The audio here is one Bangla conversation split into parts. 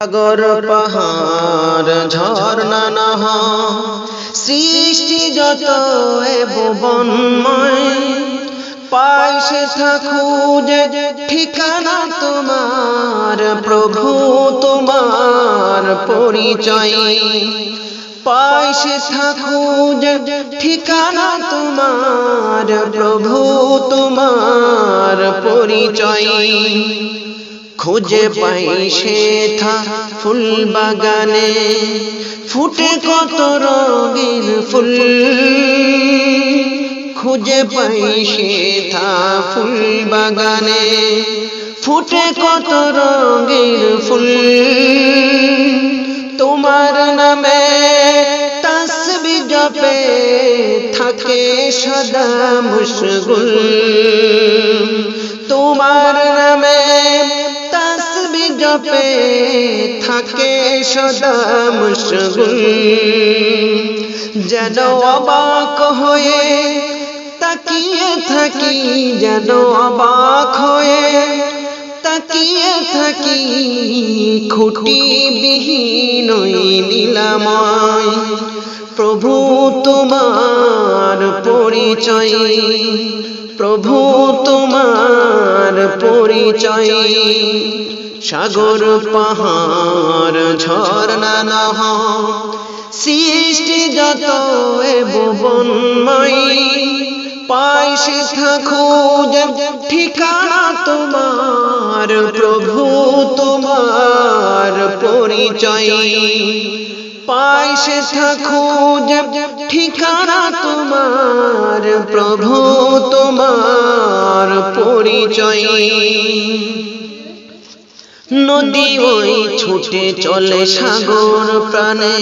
সাগর পাহাড়, ঝর্ণা নহ, সৃষ্টি যত এ ভুবনময় পাই সে থাকুজে ঠিকানা তোমার, প্রভু তোমার পরিচয়। পাই সে থাকুজে ঠিকানা তোমার, প্রভু তোমার পরিচয়। খুঁজে পাই থা ফুল বাগানে। ফুটে কত রঙের ফুল। খুঁজে পাই থা ফুল বাগানে। ফুটে কত রঙের ফুল। তোমার নামে তসবি জপে থাকে সদা মুশগুল। তোমার নামে জপে থাকে সদা মুশগুল। যেন অবাক হয়ে তাকিয়ে থাকি, যেন অবাক হয়ে তাকিয়ে থাকি খুঁটি বিহীন নীলাময়। প্রভু তোমার পরিচয়, প্রভু তোমার পরিচয়। সাগর পাহাড়, ঝর্ণা নহ। সৃষ্টি যত এ ভুবনময়ী পাই সে থাকুজ ঠিকানা তোমার, প্রভু তোমার পরিচয়। পাই সে থাকুজ ঠিকানা তোমার, প্রভু তোমার পরিচয়। নদী ওই ছুটে চলে সাগর প্রাণে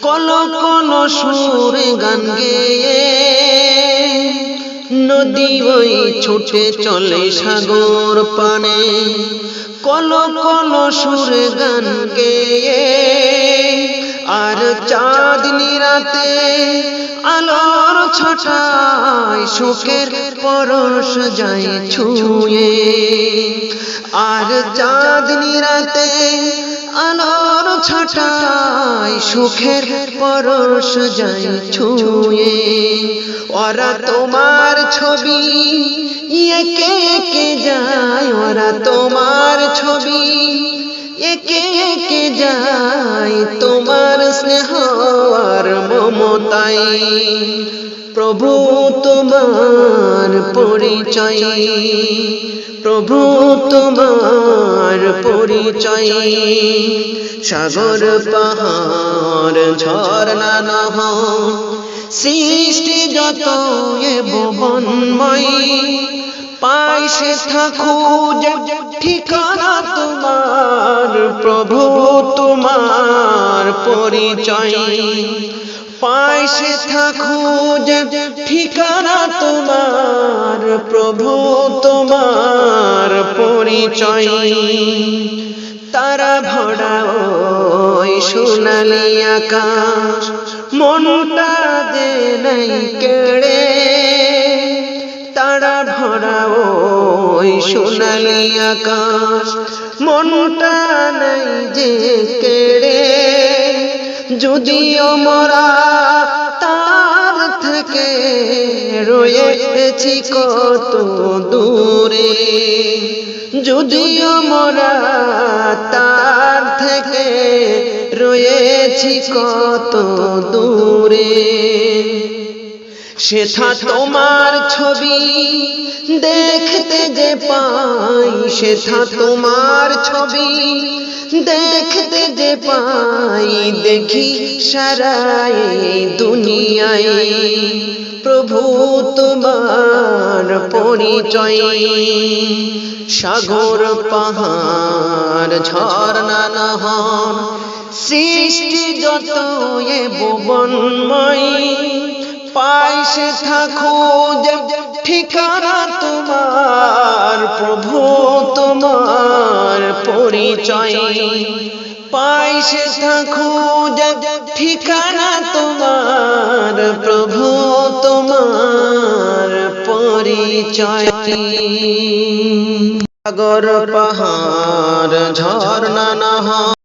কল কল সুরে গান গেয়ে। নদী ওই ছুটে চলে সাগর পানে কল কল সুরে গান গেয়ে। আর চাঁদনি রাতে আলোর ছটায় সুখের পরশ যায় ছুঁয়ে। আর চাঁদনি রাতে আলোর ছটায় সুখের পরশ যায় ছুঁয়ে। ওরা তোমার ছবি একে একে যায়, ওরা তোমার ছবি একে একে যায়। তোমার স্নেহ আর মমতাই প্রভু তোমার পরিচয়, প্রভু তোমার পরিচয়। সাগর পাহাড় ঝর্ণা নহ সৃষ্টি যত এ ভুবনময়ী। পাই সে থাকুজ ঠিকানা তোমার। প্রভু তোমার পরিচয় পাই সে থাকুজ ঠিকানা তোমার, প্রভু তোমার পরিচয়। তারা ভরা ওই সোনালি আকাশ, মনটা দে নাই কেড়ে। তারা ভরা ওই সোনালি আকাশ, মনটা নাই যে যদিও মরা তার থেকে রয়েছি কত দূরে। যদিও মরা তার থেকে রয়েছি কত দূরে। সেথা তোমার ছবি দেখতে যে পাই সেথা তোমার ছবি দেখতে যে পাই। দেখি সারাই দুনিয়ায়। প্রভু তোমার পরিচয়। সাগর পাহাড় ঝর্ণা নহর সৃষ্টি যত এ ভুবনময়ী। পাই সে থাকুজ ঠিকানা তোমার, প্রভু তোমার পরিচয়। পাই সে থাকুজ ঠিকানা তোমার, প্রভু তোমার পরিচয়। সাগর পাহাড়, ঝর্ণা নহর